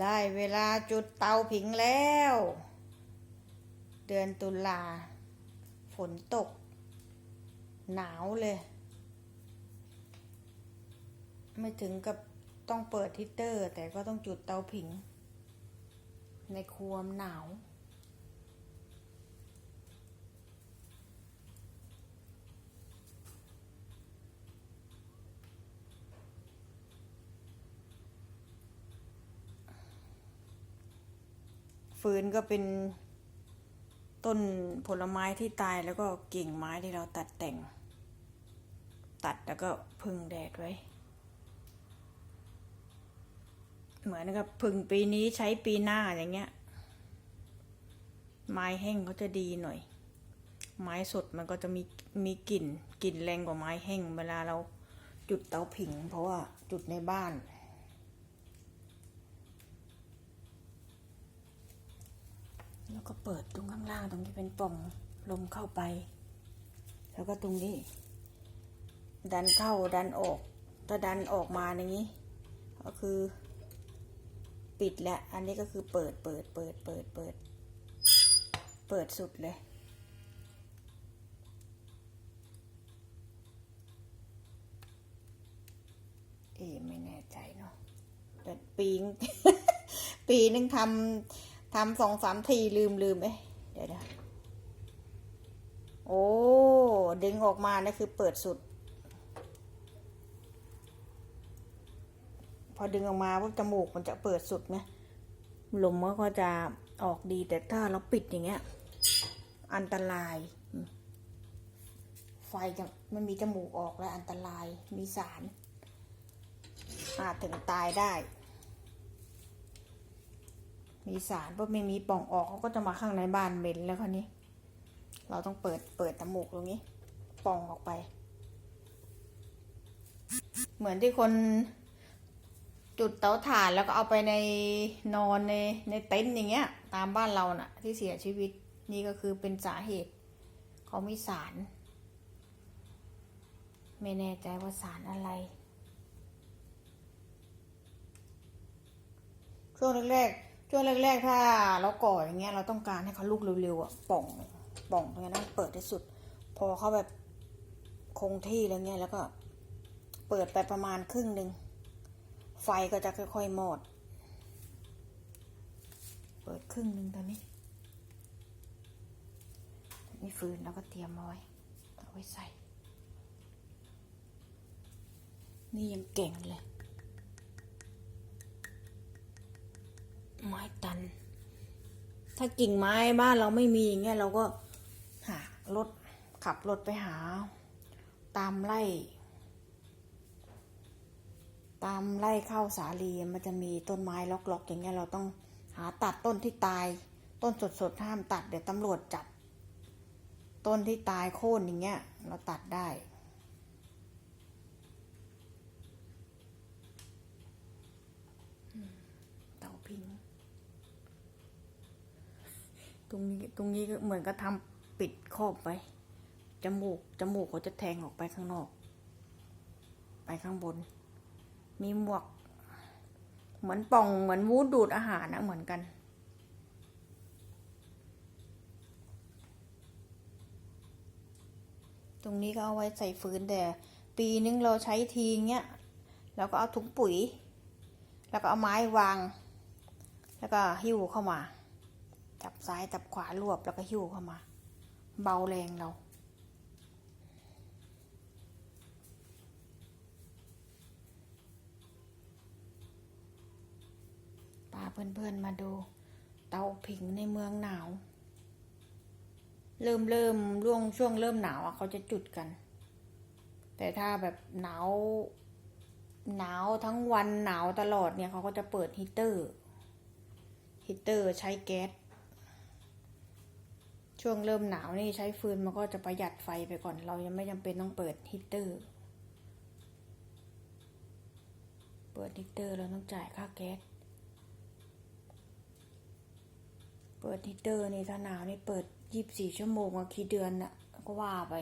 ได้เวลาจุดเตาผิงแล้ว เดือนตุลา ฝนตก หนาวเลย ไม่ถึงกับต้องเปิดฮิตเตอร์ แต่ก็ต้องจุดเตาผิง ในครัวหนาว ฟืนก็เป็นต้นผลไม้ที่ตายแล้วก็กิ่งไม้ที่เราตัดแต่ง ตัดแล้วก็พึ่งแดดไว้ เหมือนกับพึ่งปีนี้ใช้ปีหน้าอย่างเงี้ย ไม้แห้งเขาจะดีหน่อย ไม้สดมันก็จะมีมีกลิ่นกลิ่นแรงกว่าไม้แห้งเวลาเราจุดเตาผิง เพราะว่าจุดในบ้าน แล้วก็เปิดตรงข้างล่างตรงที่เป็นปล่องลมเข้าไป แล้วก็ตรงนี้ ดันเข้าดันออก ถ้าดันออกมาอย่างนี้ ก็คือปิดแล้ว อันนี้ก็คือเปิดเปิดเปิดเปิดเปิด เปิดสุดเลย เอไม่แน่ใจเนาะแต่ปีงปีนึงทำ ทำสองสามทีลืมลืมเอ๊ะเดี๋ยวเดี๋ยวโอ้ดึงออกมานะคือเปิดสุด พอดึงออกมาปุ๊บจมูกมันจะเปิดสุดไหมลมก็จะออกดีแต่ถ้าเราปิดอย่างเงี้ย อันตราย ไฟจะไม่มีจมูกออกแล้วอันตรายมีสารอาจถึงตายได้ มีสารเพราะไม่มีปล่องออกเขาก็จะมาข้างในบ้านเหม็นแล้วคราวนี้ เราต้องเปิดเปิดจมูกตรงนี้ปล่องออกไป เหมือนที่คนจุดเตาถ่านแล้วก็เอาไปในนอนในในเต็นท์อย่างเงี้ย ตามบ้านเราน่ะ ที่เสียชีวิตนี่ก็คือเป็นสาเหตุ เขามีสาร ไม่แน่ใจว่าสารอะไรช่วงแรกๆ ช่วงแรกๆถ้าเราก่ออย่างเงี้ยเราต้องการให้เขาลุกเร็วๆอะป่องป่องตรงนั้นเปิดที่สุด พอเขาแบบคงที่แล้วเงี้ยแล้วก็เปิดไปประมาณครึ่งหนึ่งไฟก็จะค่อยๆหมด เปิดครึ่งหนึ่งตอนนี้นี่ฟืนแล้วก็เตรียมเอาไว้เอาไว้ใส่ นี่ยังเก่งเลย ไม้ตัน ถ้ากิ่งไม้บ้านเราไม่มีอย่างเงี้ยเราก็หารถขับรถไปหา ตามไร่ ตามไร่เข้าสาลีมันจะมีต้นไม้ล็อกๆ อย่างเงี้ยเราต้องหาตัดต้นที่ตาย ต้นสดๆห้ามตัดเดี๋ยวตำรวจจับ ต้นที่ตายโค่นอย่างเงี้ย เราตัดได้ เตาพิง ต รงนี้ตรงนี้ก็เหมือนกับทำปิดครอบไปจมูกจมูกเขาจะแทงออกไปข้างนอก ไปข้างบน มีหมวก เหมือนป่องเหมือนวูดดูดอาหารนะเหมือนกัน ตรงนี้ก็เอาไว้ใส่ฟืนแต่ ปีนึงเราใช้ทีเงี้ยแล้วก็เอาถุงปุ๋ย แล้วก็เอาไม้วาง แล้วก็หิ้วเข้ามา จับซ้ายจับขวารวบแล้วก็หิ้วเข้ามา เบาแรงเรา พาเพื่อนๆมาดู เตาผิงในเมืองหนาว เริ่มเริ่มร่วงช่วงเริ่มหนาวอะเขาจะจุดกัน แต่ถ้าแบบหนาว หนาวทั้งวันหนาวตลอดเนี่ยเขาก็จะเปิดฮีตเตอร์ฮีตเตอร์ใช้แก๊ส ช่วงเริ่มหนาวนี่ใช้ฟืนมันก็จะประหยัดไฟไปก่อน เรายังไม่จำเป็นต้องเปิดฮีตเตอร์ เปิดฮีตเตอร์เราต้องจ่ายค่าแก๊ส เปิดฮีตเตอร์นี่ถ้าหนาวนี่เปิดยี่บสี่ชั่วโมงอะกี่เดือนน่ะก็ว่าไป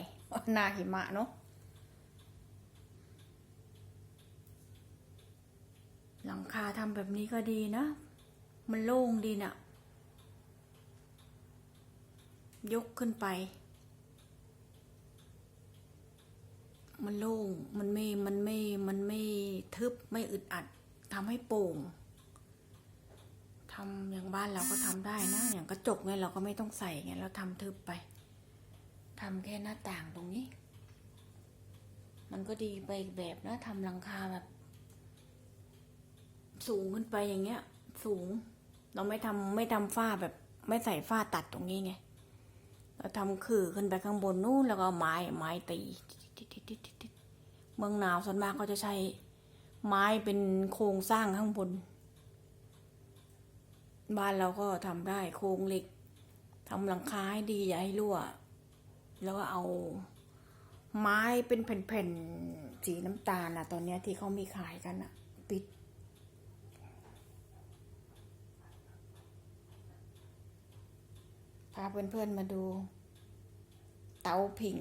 นาหิมะเนาะหลังคาทำแบบนี้ก็ดีนะ มันโล่งดีน่ะ ยกขึ้นไป มันโล่ง มันไม่ มันไม่ มันไม่ทึบ ไม่อึดอัด ทำให้โปร่งทำอย่างบ้านเราก็ทำได้นะ อย่างกระจกไงเราก็ไม่ต้องใส่ไง เราทำทึบไป ทำแค่หน้าต่างตรงนี้ มันก็ดีไปอีกแบบนะทำหลังคาแบบ สูงขึ้นไปอย่างเงี้ย สูง เราไม่ทำไม่ทำฝ้าแบบ ไม่ใส่ฝ้าตัดตรงนี้ไง เราทำขื่อขึ้นไปข้างบนนู้นแล้วก็ไม้ไม้ตีเมืองหนาวส่วนมากเขาจะใช้ไม้เป็นโครงสร้างข้างบน บ้านเราก็ทำได้โครงเหล็กทำหลังคาให้ดีอย่าให้รั่ว แล้วก็เอาไม้เป็นแผ่นๆสีน้ำตาลนะตอนเนี้ยที่เขามีขายกันอะปิดาเพื่อนๆมาดู เตาผิง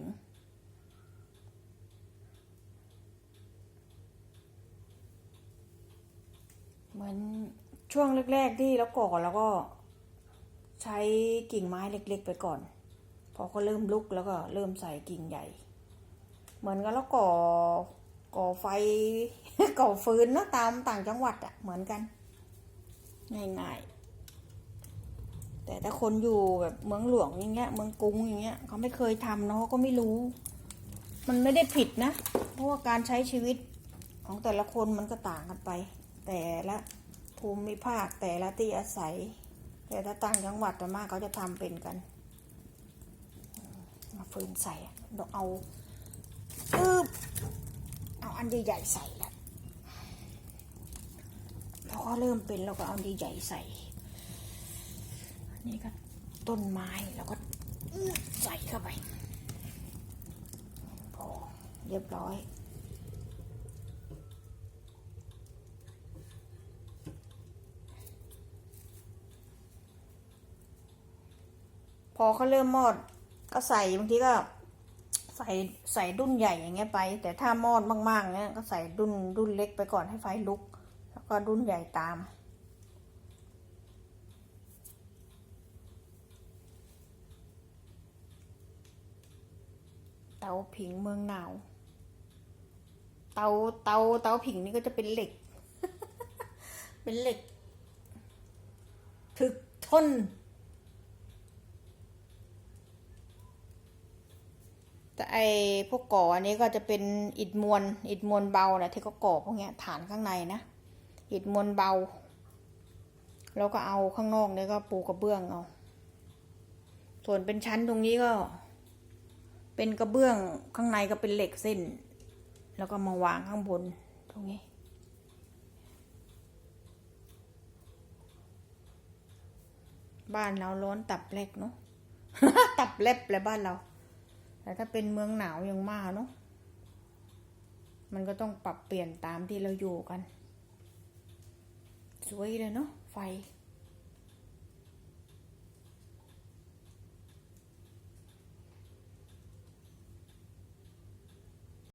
เหมือนช่วงแรกๆที่เราก่อแล้วก็ใช้กิ่งไม้เล็กๆ ไปก่อน พอเขาเริ่มลุกแล้วก็เริ่มใส่กิ่งใหญ่ เหมือนกันแล้วก่อก่อไฟก่อฟืนนะตามต่างจังหวัดอะเหมือนกัน ง่ายๆ แต่ถ้าคนอยู่แบบเมืองหลวงอย่างเงี้ย เมืองกรุงอย่างเงี้ยเขาไม่เคยทำเนาะเขาก็ไม่รู้ มันไม่ได้ผิดนะ เพราะว่าการใช้ชีวิตของแต่ละคนมันก็ต่างกันไป แต่ละภูมิภาคแต่ละที่อาศัย แต่ถ้าต่างจังหวัดแต่มากเขาจะทำเป็นกันมาฟืนใส่เราเอาอึบเอาอันใหญ่ๆใส่แล้วพอเขาเริ่มเป็นเราก็เอาอันใหญ่ๆใส่ นี่ก็ต้นไม้แล้วก็ใส่เข้าไปพอเรียบร้อยพอเขาเริ่มมอดก็ใส่บางทีก็ใส่ใส่ดุนใหญ่อย่างเงี้ยไป แต่ถ้ามอดมากๆเงี้ยก็ใส่ดุนดุนเล็กไปก่อนให้ไฟลุก แล้วก็ดุนใหญ่ตาม เตาผิงเมืองหนาว เตาเตาเตาผิงนี่ก็จะเป็นเหล็ก เป็นเหล็ก ถึกทน แต่ไอพวกก่ออันนี้ก็จะเป็นอิฐมวล อิฐมวลเบานะที่เขาก่อพวกเนี้ยฐานข้างในนะ อิฐมวลเบา แล้วก็เอาข้างนอกเนี่ยก็ปูกระเบื้องเอา ส่วนเป็นชั้นตรงนี้ก็ เป็นกระเบื้องข้างในก็เป็นเหล็กเส้น แล้วก็มาวางข้างบนตรงนี้บ้านเราร้อนตับแลกเนาะ ตับเล็บเลยบ้านเรา แต่ถ้าเป็นเมืองหนาวย่งมากเนาะ มันก็ต้องปรับเปลี่ยนตามที่เราอยู่กัน สวยเลยเนาะไฟ